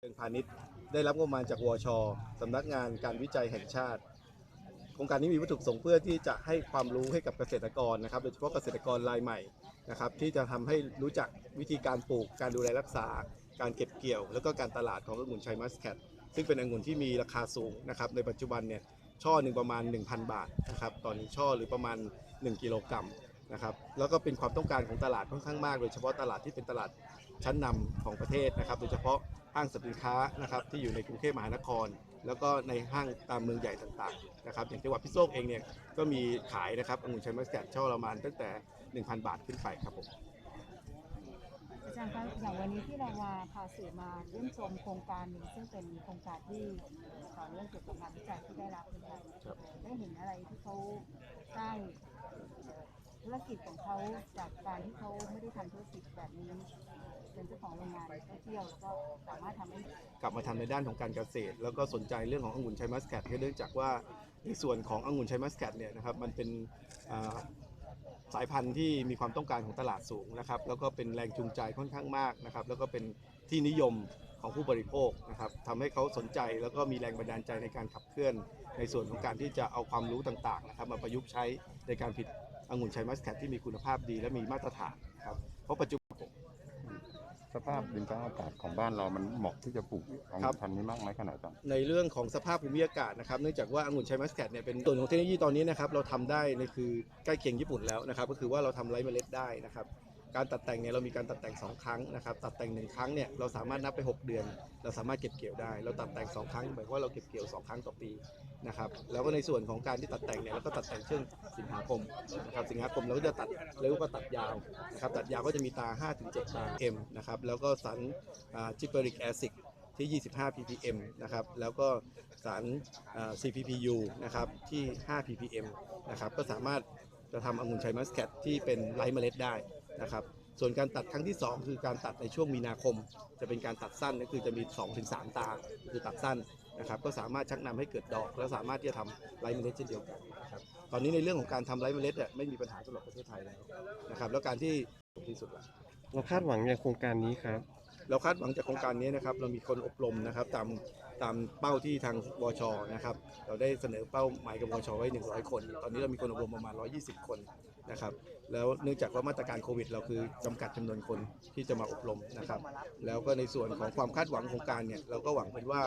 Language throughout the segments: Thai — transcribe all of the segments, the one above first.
เชิงพาณิชย์ได้รับงบประมาณจากวชสำนักงานการวิจัยแห่งชาติ โครงการนี้มีวัตถุประสงค์เพื่อที่จะให้ความรู้ให้กับเกษตรกรนะครับ โดยเฉพาะเกษตรกรรายใหม่นะครับ ที่จะทำให้รู้จักวิธีการปลูก การดูแลรักษา การเก็บเกี่ยว แล้วก็การตลาดขององุ่นชัยมัสแคทซึ่งเป็นองุ่นที่มีราคาสูงนะครับ ในปัจจุบันเนี่ยช่อหนึ่งประมาณ 1,000 บาทนะครับตอหนึ่งช่อหรือประมาณ 1 กิโลกรัม นะครับแล้วก็เป็นความต้องการของตลาดค่อนข้างมาก โดยเฉพาะตลาดที่เป็นตลาดชั้นนำของประเทศนะครับ โดยเฉพาะห้างสรรพสินค้านะครับที่อยู่ในกรุงเทพมหานคร แล้วก็ในห้างตามเมืองใหญ่ต่างๆนะครับอย่างจังหวัดพิษณุโลกเองเนี่ยก็มีขายนะครับองุ่นชัยมัสแกตช่อละประมาณตั้งแต่ 1,000 บาทขึ้นไปครับผมอาจารย์คะอย่างวันนี้ที่เรามาพาสื่อมาเยี่ยมชมโครงการหนึ่งซึ่งเป็นโครงการที่ต่อเนื่องเกี่ยวกับงานวิจัยที่ได้รับเป็นไปครับได้เห็นอะไรที่เขาสร้าง ธุรกิจของเขาจากการที่เขาไม่ได้ทำธุรกิจแบบนี้เป็นเจ้าของโรงงานท่องเที่ยวแล้วก็สามารถทำให้กลับมาทำในด้านของการเกษตร แล้วก็สนใจเรื่องขององุ่นชัยมัสแคทเนื่องจากว่าในส่วนขององุ่นชัยมัสแคทเนี่ยนะครับมันเป็นสายพันธุ์ที่มีความต้องการของตลาดสูงนะครับแล้วก็เป็นแรงจูงใจค่อนข้างมากนะครับแล้วก็เป็นที่นิยมของผู้บริโภคนะครับทำให้เขาสนใจแล้วก็มีแรงบันดาลใจในการขับเคลื่อน ในส่วนของการที่จะเอาความรู้ต่างๆนะครับมาประยุกต์ใช้ในการผลิต องุ่นชัยมัสแคทที่มีคุณภาพดีและมีมาตรฐานครับเพราะปัจจุบัน สภาพดินฟ้าอากาศของบ้านเรามันเหมาะที่จะปลูกของครับพันธุ์นี้มากน้อยขนาดไหนในเรื่องของสภาพภูมิอากาศนะครับเนื่องจากว่าองุ่นชัยมัสแคทเนี่ยเป็นส่วนของเทคโนโลยีตอนนี้นะครับเราทำได้ในคือใกล้เคียงญี่ปุ่นแล้วนะครับก็คือว่าเราทำไร้เมล็ดได้นะครับ การตัดแต่งเนี่ยเรามีการตัดแต่ง 2 ครั้งนะครับ ตัดแต่ง 1 ครั้งเนี่ยเราสามารถนับไป 6 เดือน เราสามารถเก็บเกี่ยวได้ เราตัดแต่ง 2 ครั้งหมายความว่าเราเก็บเกี่ยว 2 ครั้งต่อปีนะครับแล้วก็ในส่วนของการที่ตัดแต่งเนี่ยเราก็ตัดแต่งช่วงสิงหาคมนะครับสิงหาคมเราก็จะตัดเร็วก็ตัดยาวนะครับตัดยาวก็จะมีตา 5-7 ตา M นะครับแล้วก็สันจิปเปอริกแอซิดที่ 25 ppm นะครับ แล้วก็สาร CPPU นะครับ ที่ 5 ppm นะครับ ก็สามารถจะทำองุ่นชัยมัสแคทที่เป็นไร้เมล็ดได้ นะครับส่วนการตัดครั้งที่ 2 คือการตัดในช่วงมีนาคม จะเป็นการตัดสั้นก็คือจะมี 2-3 ตาคือตัดสั้นนะครับก็สามารถชักนำให้เกิดดอก และสามารถที่จะทำไร้เมล็ดเช่นเดียวกันนะครับตอนนี้ในเรื่องของการทำไร้เมล็ดเนี่ยไม่มีปัญหาสำหรับประเทศไทยแล้วนะครับแล้วการที่ที่สุดละเราคาดหวังในโครงการนี้ครับเราคาดหวังจากโครงการนี้นะครับเรามีคนอบรมนะครับตามตามเป้าที่ทางวชนะครับเราได้เสนอเป้าหมายกับวชไว้ 100 คน ตอนนี้เรามีคนอบรมประมาณ 120 คน นะครับ แล้วเนื่องจากว่ามาตรการโควิด เราคือจำกัดจำนวนคนที่จะมาอบรมนะครับ แล้วก็ในส่วนของความคาดหวังของโครงการเนี่ยเราก็หวังเป็นว่า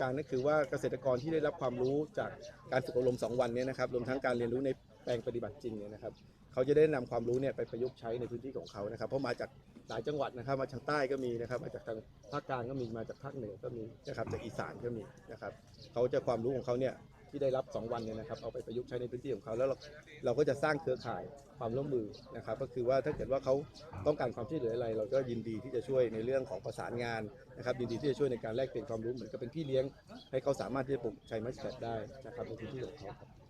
การนั่นคือว่าเกษตรกรที่ได้รับความรู้จากการฝึกอบรม 2 วันเนี้นะครับรวมทั้งการเรียนรู้ในแปลงปฏิบัติจริงเนี่ยนะครับเขาจะได้นำความรู้เนี่ยไปประยุกต์ใช้ในพื้นที่ของเขานะครับ เพราะมาจากหลายจังหวัดนะครับ มาทางใต้ก็มีนะครับ มาจากทางภาคกลางก็มีมาจากภาคเหนือก็มีนะครับจากอีสานก็มีนะครับเขาจะความรู้ของเขาเนี่ย ที่ได้รับ 2 วันเนี่ยนะครับเอาไปประยุกต์ใช้ในพื้นที่ของเขาแล้วเราเราก็จะสร้างเครือข่ายความร่วมมือนะครับก็คือว่าถ้าเกิดว่าเขาต้องการความช่วยเหลืออะไร เราก็ยินดีที่จะช่วยในเรื่องของประสานงานนะครับยินดีที่จะช่วยในการแลกเปลี่ยนความรู้เหมือนกับเป็นพี่เลี้ยง ให้เขาสามารถที่จะปลูกชัยมัสแคทได้นะครับในพื้นที่ของเขาครับ